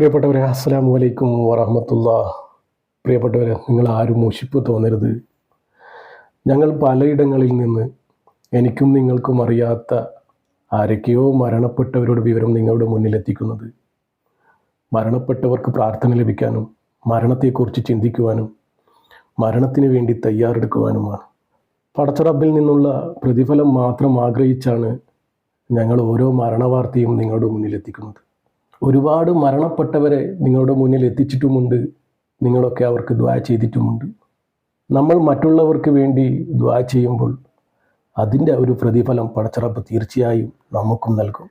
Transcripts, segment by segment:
പ്രിയപ്പെട്ടവരെ അസ്സലാമു അലൈക്കും വറഹമത്തുള്ള. പ്രിയപ്പെട്ടവരെ നിങ്ങൾ ആരും മുഷിപ്പ് തോന്നരുത്. ഞങ്ങൾ പലയിടങ്ങളിൽ നിന്ന് എനിക്കും നിങ്ങൾക്കും അറിയാത്ത ആരൊക്കെയോ മരണപ്പെട്ടവരുടെ വിവരം നിങ്ങളുടെ മുന്നിലെത്തിക്കുന്നത് മരണപ്പെട്ടവർക്ക് പ്രാർത്ഥന ലഭിക്കാനും മരണത്തെക്കുറിച്ച് ചിന്തിക്കുവാനും മരണത്തിന് വേണ്ടി തയ്യാറെടുക്കുവാനുമാണ്. പടച്ചറബിൽ നിന്നുള്ള പ്രതിഫലം മാത്രം ആഗ്രഹിച്ചാണ് ഞങ്ങൾ ഓരോ മരണവാർത്തയും നിങ്ങളുടെ മുന്നിലെത്തിക്കുന്നത് ഒരുപാട് മരണപ്പെട്ടവരെ നിങ്ങളുടെ മുന്നിൽ എത്തിച്ചിട്ടുമുണ്ട്. നിങ്ങളൊക്കെ അവർക്ക് ദ്വാ ചെയ്തിട്ടുമുണ്ട്. നമ്മൾ മറ്റുള്ളവർക്ക് വേണ്ടി ദ്വാ ചെയ്യുമ്പോൾ അതിന്റെ ഒരു പ്രതിഫലം പടച്ചറപ്പ് തീർച്ചയായും നമുക്കും നൽകും.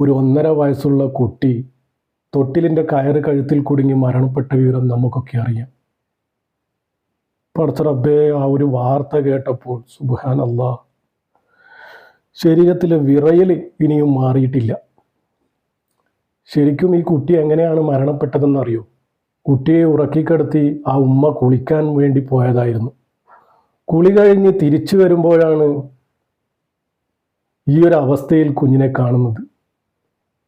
ഒരു ഒന്നര വയസ്സുള്ള കുട്ടി തൊട്ടിലിന്റെ കയറ് കഴുത്തിൽ കുടുങ്ങി മരണപ്പെട്ട വിവരം നമുക്കൊക്കെ അറിയാം. പടച്ചറബേ ആ ഒരു വാർത്ത കേട്ടപ്പോൾ സുബാൻ അള്ളാ ശരീരത്തിലെ വിറയൽ ഇനിയും മാറിയിട്ടില്ല. ശരിക്കും ഈ കുട്ടി എങ്ങനെയാണ് മരണപ്പെട്ടതെന്ന് അറിയോ? കുട്ടിയെ ഉറക്കിക്കിടത്തി ആ ഉമ്മ കുളിക്കാൻ വേണ്ടി പോയതായിരുന്നു. കുളി കഴിഞ്ഞ് തിരിച്ചു വരുമ്പോഴാണ് ഈ ഒരു അവസ്ഥയിൽ കുഞ്ഞിനെ കാണുന്നത്.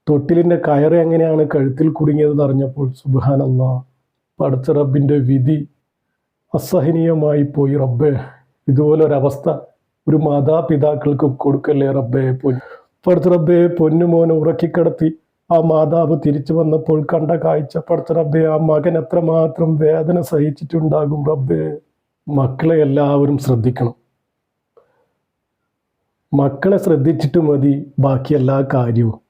തൊട്ടിലിന്റെ കയറ് എങ്ങനെയാണ് കഴുത്തിൽ കുടുങ്ങിയതെന്ന് അറിഞ്ഞപ്പോൾ സുബാനല്ല പടച്ച റബ്ബിന്റെ വിധി അസഹനീയമായി പോയി റബ്ബേ. ഇതുപോലൊരവസ്ഥ ഒരു മാതാപിതാക്കൾക്ക് കൊടുക്കല്ലേ റബ്ബേ പൊൻ പടച്ച റബ്ബേ പൊന്നുമോനെ ഉറക്കിക്കിടത്തി ആ മാതാവ് തിരിച്ചു വന്നപ്പോൾ കണ്ട കാഴ്ച പടച്ച റബ്ബെ ആ മകൻ എത്രമാത്രം വേദന സഹിച്ചിട്ടുണ്ടാകും റബ്ബെ. മക്കളെ എല്ലാവരും ശ്രദ്ധിക്കണം. മക്കളെ ശ്രദ്ധിച്ചിട്ട് മതി ബാക്കി എല്ലാ കാര്യവും.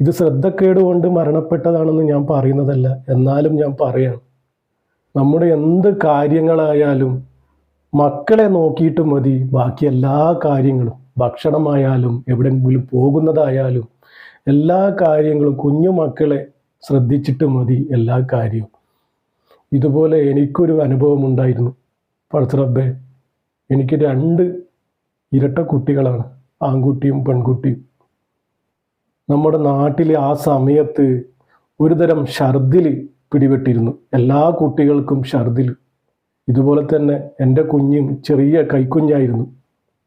ഇത് ശ്രദ്ധക്കേട് കൊണ്ട് മരണപ്പെട്ടതാണെന്ന് ഞാൻ പറയുന്നതല്ല എന്നാലും ഞാൻ പറയാം നമ്മുടെ എന്ത് കാര്യങ്ങളായാലും മക്കളെ നോക്കിയിട്ട് മതി ബാക്കി എല്ലാ കാര്യങ്ങളും. ഭക്ഷണമായാലും എവിടെയെങ്കിലും പോകുന്നതായാലും എല്ലാ കാര്യങ്ങളും കുഞ്ഞു മക്കളെ ശ്രദ്ധിച്ചിട്ട് മതി എല്ലാ കാര്യവും. ഇതുപോലെ എനിക്കൊരു അനുഭവമുണ്ടായിരുന്നു. പഴച്ചറബ്ബെ എനിക്ക് രണ്ട് ഇരട്ട കുട്ടികളാണ് ആൺകുട്ടിയും പെൺകുട്ടിയും. നമ്മുടെ നാട്ടിൽ ആ സമയത്ത് ഒരുതരം ഷർദിൽ പിടിപെട്ടിരുന്നു. എല്ലാ കുട്ടികൾക്കും ഷർദിൽ ഇതുപോലെ തന്നെ എന്റെ കുഞ്ഞും ചെറിയ കൈക്കുഞ്ഞായിരുന്നു.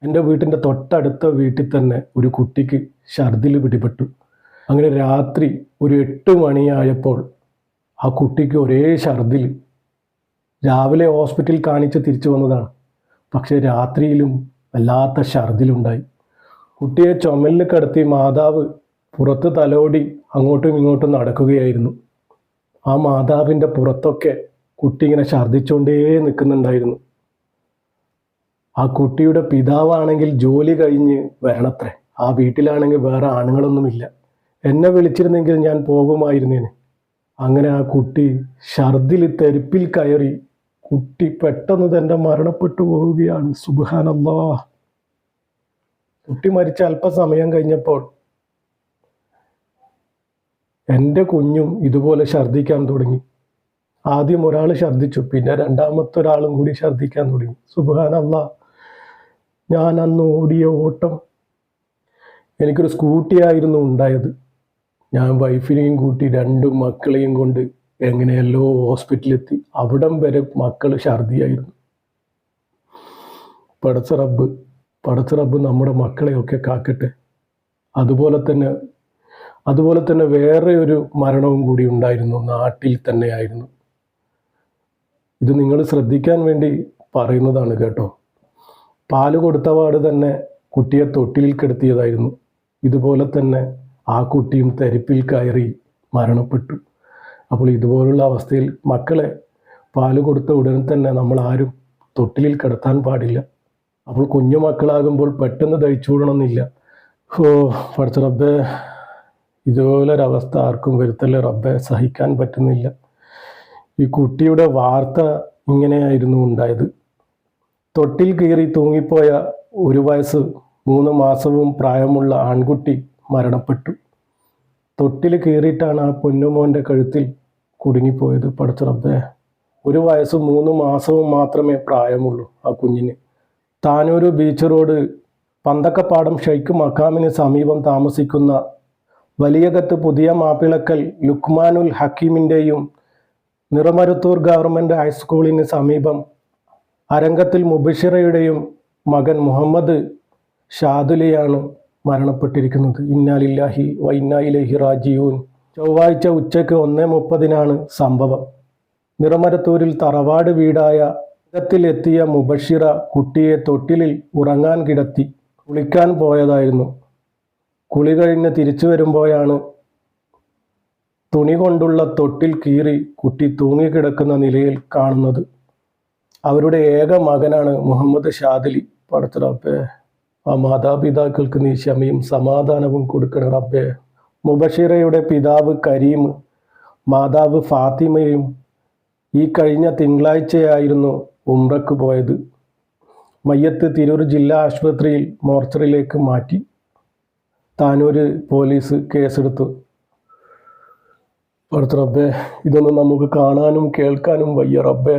എന്റെ വീട്ടിന്റെ തൊട്ടടുത്ത വീട്ടിൽ തന്നെ ഒരു കുട്ടിക്ക് ഷർദിൽ പിടിപെട്ടു. അങ്ങനെ രാത്രി ഒരു എട്ട് മണിയായപ്പോൾ ആ കുട്ടിക്ക് ഒരേ ഛർദിൽ രാവിലെ ഹോസ്പിറ്റലിൽ കാണിച്ച് തിരിച്ചു വന്നതാണ്. പക്ഷേ രാത്രിയിലും വല്ലാത്ത ഛർദിലുണ്ടായി. കുട്ടിയെ ചുമലിൽ കടത്തി മാതാവ് പുറത്ത് തലോടി അങ്ങോട്ടും ഇങ്ങോട്ടും നടക്കുകയായിരുന്നു. ആ മാതാവിന്റെ പുറത്തൊക്കെ കുട്ടി ഇങ്ങനെ ഛർദ്ദിച്ചുകൊണ്ടേ നിൽക്കുന്നുണ്ടായിരുന്നു. ആ കുട്ടിയുടെ പിതാവാണെങ്കിൽ ജോലി കഴിഞ്ഞ് വരണത്രേ. ആ വീട്ടിലാണെങ്കിൽ വേറെ ആണുങ്ങളൊന്നുമില്ല. എന്നെ വിളിച്ചിരുന്നെങ്കിൽ ഞാൻ പോകുമായിരുന്നേനെ. അങ്ങനെ ആ കുട്ടി ഷർദിൽ തെരുപ്പിൽ കയറി കുട്ടി പെട്ടെന്ന് തന്നെ മരണപ്പെട്ടു പോവുകയാണ്. സുബാനല്ലാ കുട്ടി മരിച്ച അല്പസമയം കഴിഞ്ഞപ്പോൾ എന്റെ കുഞ്ഞും ഇതുപോലെ ഛർദ്ദിക്കാൻ തുടങ്ങി. ആദ്യം ഒരാൾ ഛർദ്ദിച്ചു പിന്നെ രണ്ടാമത്തെ ഒരാളും കൂടി ഛർദ്ദിക്കാൻ തുടങ്ങി. സുബാനല്ല ഞാൻ അന്ന് ഓടിയ ഓട്ടം എനിക്കൊരു സ്കൂട്ടി ആയിരുന്നു ഉണ്ടായത്. ഞാൻ വൈഫിനെയും കൂട്ടി രണ്ട് മക്കളെയും കൊണ്ട് എങ്ങനെയല്ലോ ഹോസ്പിറ്റലിലെത്തി. അവിടം വരെ മക്കൾ ഛർദിയായിരുന്നു. പടച്ച റബ്ബ് പടച്ച റബ്ബ് നമ്മുടെ മക്കളെയൊക്കെ കാക്കട്ടെ. അതുപോലെ തന്നെ അതുപോലെ തന്നെ വേറെ ഒരു മരണവും കൂടി ഉണ്ടായിരുന്നു നാട്ടിൽ തന്നെയായിരുന്നു. ഇത് നിങ്ങൾ ശ്രദ്ധിക്കാൻ വേണ്ടി പറയുന്നതാണ് കേട്ടോ. പാൽ കൊടുത്തപാട് തന്നെ കുട്ടിയെ തൊട്ടിലിൽ കിടത്തിയതായിരുന്നു. ഇതുപോലെ തന്നെ ആ കുട്ടിയും തരിപ്പിൽ കയറി മരണപ്പെട്ടു. അപ്പോൾ ഇതുപോലുള്ള അവസ്ഥയിൽ മക്കളെ പാൽ കൊടുത്ത ഉടൻ തന്നെ നമ്മൾ ആരും തൊട്ടിലിൽ കിടത്താൻ പാടില്ല. അപ്പോൾ കുഞ്ഞു മക്കളാകുമ്പോൾ പെട്ടെന്ന് ദഹിച്ചുകൂടണമെന്നില്ല. ഓ പഠിച്ച റബ്ബെ ഇതുപോലൊരവസ്ഥ ആർക്കും വരുത്തല്ലേ റബ്ബെ സഹിക്കാൻ പറ്റുന്നില്ല. ഈ കുട്ടിയുടെ വാർത്ത ഇങ്ങനെയായിരുന്നു ഉണ്ടായത്. തൊട്ടിൽ കയറി തൂങ്ങിപ്പോയ ഒരു വയസ്സ് മൂന്ന് മാസവും പ്രായമുള്ള ആൺകുട്ടി മരണപ്പെട്ടു. തൊട്ടിൽ കീറിയിട്ടാണ് ആ പൊന്നുമോന്റെ കഴുത്തിൽ കുടുങ്ങിപ്പോയത്. പടച്ച റബ്ബേ ഒരു വയസ്സും മൂന്ന് മാസവും മാത്രമേ പ്രായമുള്ളൂ ആ കുഞ്ഞിന്. താനൂര് ബീച്ച് റോഡ് പന്തക്കപ്പാടം ഷെയ്ഖ് മക്കാമിന് സമീപം താമസിക്കുന്ന വലിയകത്ത് പുതിയ മാപ്പിളക്കൽ ലുക്മാനുൽ ഹക്കീമിന്റെയും നിറമരുത്തൂർ ഗവൺമെന്റ് ഹൈസ്കൂളിന് സമീപം അരങ്കത്തിൽ മുബഷിറയുടെയും മകൻ മുഹമ്മദ് ഷാദുലിയാണ് മരണപ്പെട്ടിരിക്കുന്നത്. ഇന്നാലില്ലാഹി വ ഇന്നായിലഹി റാജിയൂൻ ചൊവ്വാഴ്ച ഉച്ചയ്ക്ക് ഒന്നേ മുപ്പതിനാണ് സംഭവം. നിറമരത്തൂരിൽ തറവാട് വീടായ ത്തിൽ എത്തിയ മുബഷിറ കുട്ടിയെ തൊട്ടിലിൽ ഉറങ്ങാൻ കിടത്തി കുളിക്കാൻ പോയതായിരുന്നു. കുളി കഴിഞ്ഞ് തിരിച്ചു വരുമ്പോഴാണ് തുണി കൊണ്ടുള്ള തൊട്ടിൽ കീറി കുട്ടി തൂങ്ങിക്കിടക്കുന്ന നിലയിൽ കാണുന്നത്. അവരുടെ ഏക മകനാണ് മുഹമ്മദ് ഷാദിലി. റബ്ബേ ആ മാതാപിതാക്കൾക്ക് നീ ക്ഷമയും സമാധാനവും കൊടുക്കണം റബ്ബേ. മുബഷിറയുടെ പിതാവ് കരീം മാതാവ് ഫാത്തിമയും ഈ കഴിഞ്ഞ തിങ്കളാഴ്ചയായിരുന്നു ഉംറക്ക് പോയത്. മയ്യത്ത് തിരൂർ ജില്ലാ ആശുപത്രിയിൽ മോർച്ചറിലേക്ക് മാറ്റി. താനൂര് പോലീസ് കേസെടുത്തു. അടുത്ത റബ്ബേ ഇതൊന്നും നമുക്ക് കാണാനും കേൾക്കാനും വയ്യ റബ്ബേ.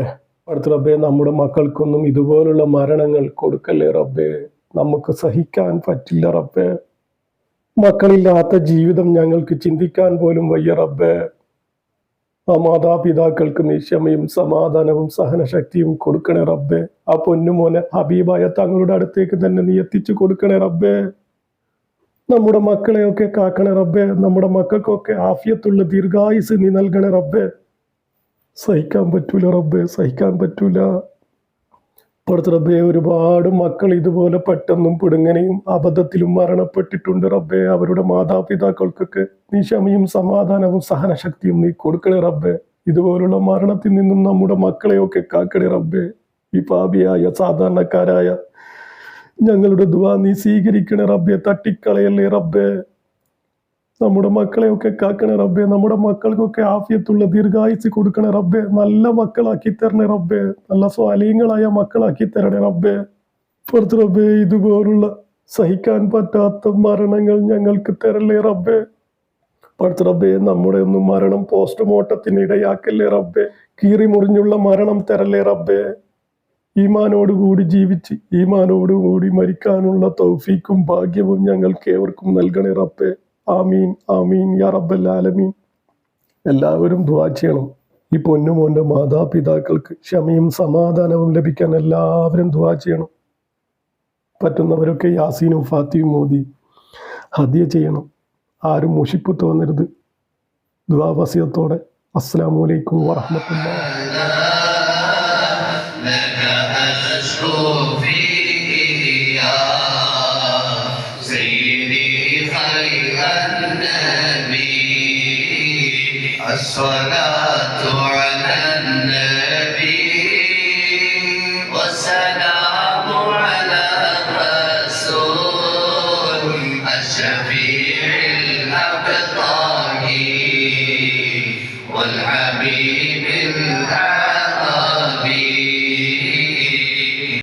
അടുത്ത റബ്ബേ നമ്മുടെ മക്കൾക്കൊന്നും ഇതുപോലുള്ള മരണങ്ങൾ കൊടുക്കല്ലേ റബ്ബേ. നമുക്ക് സഹിക്കാൻ പറ്റില്ല റബ്ബേ. മക്കളില്ലാത്ത ജീവിതം ഞങ്ങൾക്ക് ചിന്തിക്കാൻ പോലും വയ്യ റബ്ബേ. ആ മാതാപിതാക്കൾക്ക് നീ ക്ഷമയും സമാധാനവും സഹനശക്തിയും കൊടുക്കണേ റബ്ബേ. ആ പൊന്നുമോനെ ഹബീബായ തങ്ങളുടെ അടുത്തേക്ക് തന്നെ നീ എത്തിച്ചു കൊടുക്കണേ റബ്ബേ. നമ്മുടെ മക്കളെയൊക്കെ കാക്കണേ റബ്ബേ. നമ്മുടെ മക്കൾക്കൊക്കെ ആഫിയത്തുള്ള ദീർഘായുസ് നീ നൽകണേ റബ്ബേ. സഹിക്കാൻ പറ്റൂല റബ്ബേ സഹിക്കാൻ പറ്റൂല. പടുത്ത റബ്ബേ ഒരുപാട് മക്കൾ ഇതുപോലെ പെട്ടെന്നും പിടുങ്ങനെയും അബദ്ധത്തിലും മരണപ്പെട്ടിട്ടുണ്ട് റബ്ബേ. അവരുടെ മാതാപിതാക്കൾക്കൊക്കെ നീ ക്ഷമയും സമാധാനവും സഹനശക്തിയും നീ കൊടുക്കണേ റബ്ബേ. ഇതുപോലുള്ള മരണത്തിൽ നിന്നും നമ്മുടെ മക്കളെയൊക്കെ കാക്കണേ റബ്ബേ. ഈ പാപിയായ സാധാരണക്കാരായ ഞങ്ങളുടെ ദുവാ നീ സ്വീകരിക്കണേ റബ്ബെ. തട്ടിക്കളയല്ലേ റബ്ബേ. നമ്മുടെ മക്കളെയൊക്കെ കാക്കണേ റബ്ബെ. നമ്മുടെ മക്കൾക്കൊക്കെ ആഫിയത്തുള്ള ദീർഘായുസ് കൊടുക്കണേ റബ്ബെ. നല്ല മക്കളാക്കി തരണേ റബ്ബെ. നല്ല സ്വാലീയങ്ങളായ മക്കളാക്കി തരണേ റബ്ബെ. പുറത്ത് റബ്ബെ ഇതുപോലുള്ള സഹിക്കാൻ പറ്റാത്ത മരണങ്ങൾ ഞങ്ങൾക്ക് തരല്ലേ റബ്ബേ. പുറത്ത് റബ്ബേ നമ്മുടെ ഒന്നും മരണം പോസ്റ്റ്മോർട്ടത്തിന് ഇടയാക്കല്ലേ റബ്ബേ. കീറി മുറിഞ്ഞുള്ള മരണം തരല്ലേ റബ്ബേ. ഈമാനോടുകൂടി ജീവിച്ച് ഈമാനോടുകൂടി മരിക്കാനുള്ള തൗഫീക്കും ഭാഗ്യവും ഞങ്ങൾക്ക് ഏവർക്കും നൽകണേ റബ്ബേ. ആമീൻ ആമീൻ യാ റബ്ബല്ലാലമീൻ എല്ലാവരും ദ്വാ ചെയ്യണം. ഈ പൊന്നുമോന്റെ മാതാപിതാക്കൾക്ക് ക്ഷമയും സമാധാനവും ലഭിക്കാൻ എല്ലാവരും ദ്വാ ചെയ്യണം. പറ്റുന്നവരൊക്കെ യാസീനും ഫാത്തിയും മോദി ഹദിയ ചെയ്യണം. ആരും മുഷിപ്പ് തോന്നരുത്. ദ്വാവസ്യത്തോടെ അസ്സാം വലൈക്കും വറഹമത്തുള്ള الصلاة